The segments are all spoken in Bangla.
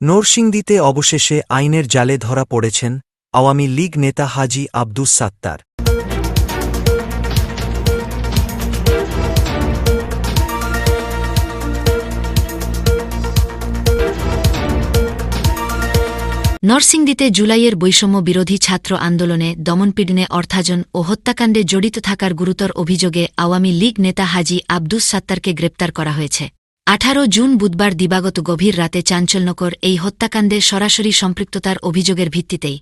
নরসিংদীতে অবশেষে আইনের জালে ধরা পড়েছেন আওয়ামী লীগ নেতা হাজি আব্দুস সাত্তার। নরসিংদীতে জুলাইয়ের বৈষম্য বিরোধী ছাত্র আন্দোলনে দমনপীড়নে অর্থাজন ও হত্যাকাণ্ডে জড়িত থাকার গুরুতর অভিযোগে আওয়ামী লীগ নেতা হাজি আব্দুস সাত্তারকে গ্রেপ্তার করা হয়েছে। আঠারো জুন বুধবার দিবাগত গভীর রাতে চাঞ্চল্যকর এই হত্যাকাণ্ডে সরাসরি সম্পৃক্ততার অভিযোগের ভিত্তিতেই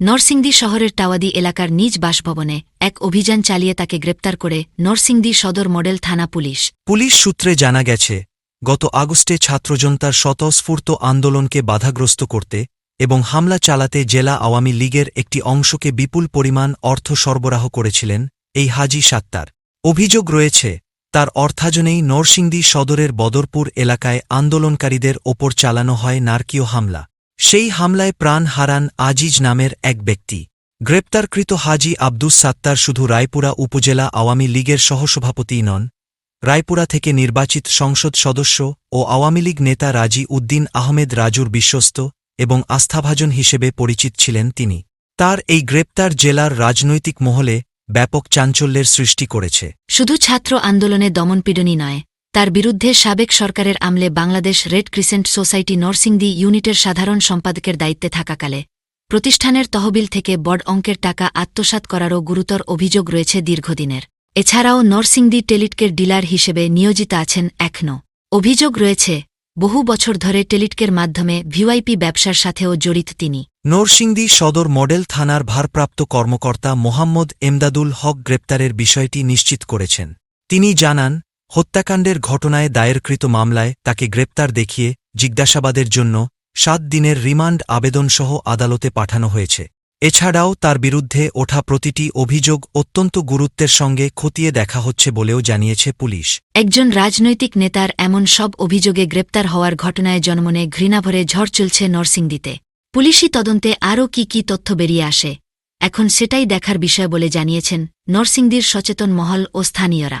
নরসিংদী শহরের টাওয়াদি এলাকার নিজ বাসভবনে এক অভিযান চালিয়ে তাকে গ্রেপ্তার করে নরসিংদী সদর মডেল থানা পুলিশ। পুলিশ সূত্রে জানা গেছে, গত আগস্টে ছাত্রজনতার স্বতঃস্ফূর্ত আন্দোলনকে বাধাগ্রস্ত করতে এবং হামলা চালাতে জেলা আওয়ামী লীগের একটি অংশকে বিপুল পরিমাণ অর্থ সরবরাহ করেছিলেন এই হাজি সাত্তার। অভিযোগ রয়েছে তার অর্থাজনেই নরসিংদী সদরের বদরপুর এলাকায় আন্দোলনকারীদের ওপর চালানো হয় নারকীয় হামলা। সেই হামলায় প্রাণ হারান আজিজ নামের এক ব্যক্তি। গ্রেপ্তারকৃত হাজি আব্দুস সাত্তার শুধু রায়পুরা উপজেলা আওয়ামী লীগের সহসভাপতিই নন, রায়পুরা থেকে নির্বাচিত সংসদ সদস্য ও আওয়ামী লীগ নেতা রাজি উদ্দিন আহমেদ রাজুর বিশ্বস্ত এবং আস্থাভাজন হিসেবে পরিচিত ছিলেন তিনি। তার এই গ্রেপ্তার জেলার রাজনৈতিক মহলে ব্যাপক চাঞ্চল্যের সৃষ্টি করেছে। শুধু ছাত্র আন্দোলনে দমনপীড়নই নয়, তার বিরুদ্ধে সাবেক সরকারের আমলে Bangladesh red crescent society Narsingdi ইউনিটের সাধারণ সম্পাদকের দায়িত্বে থাকাকালে, প্রতিষ্ঠানের তহবিল থেকে বড় অঙ্কের টাকা আত্মসাৎ করারও গুরুতর অভিযোগ রয়েছে দীর্ঘদিনের। এছাড়াও নরসিংদী টেলিটকের ডিলার হিসেবে নিয়োজিত আছেন এখনও অভিযোগ রয়েছে বহু বছর ধরে টেলিটকের মাধ্যমে ভিওআইপি ব্যবসার সাথেও জড়িত তিনি। নরসিংদী সদর মডেল থানার ভারপ্রাপ্ত কর্মকর্তা মোহাম্মদ এমদাদুল হক গ্রেপ্তারের বিষয়টি নিশ্চিত করেছেন। তিনি জানান, হত্যাকাণ্ডের ঘটনায় দায়েরকৃত মামলায় তাকে গ্রেপ্তার দেখিয়ে জিজ্ঞাসাবাদের জন্য সাত দিনের রিমান্ড আবেদনসহ আদালতে পাঠানো হয়েছে। এছাড়াও তার বিরুদ্ধে ওঠা প্রতিটি অভিযোগ অত্যন্ত গুরুত্বের সঙ্গে খতিয়ে দেখা হচ্ছে বলেও জানিয়েছে পুলিশ। একজন রাজনৈতিক নেতার এমন সব অভিযোগে গ্রেপ্তার হওয়ার ঘটনায় জন্মনে ঘৃণাভরে ঝড় চলছে নরসিংদীতে। পুলিশি তদন্তে আরও কি কি তথ্য বেরিয়ে আসে? এখন সেটাই দেখার বিষয় বলে জানিয়েছেন নরসিংদীর সচেতন মহল ও স্থানীয়রা।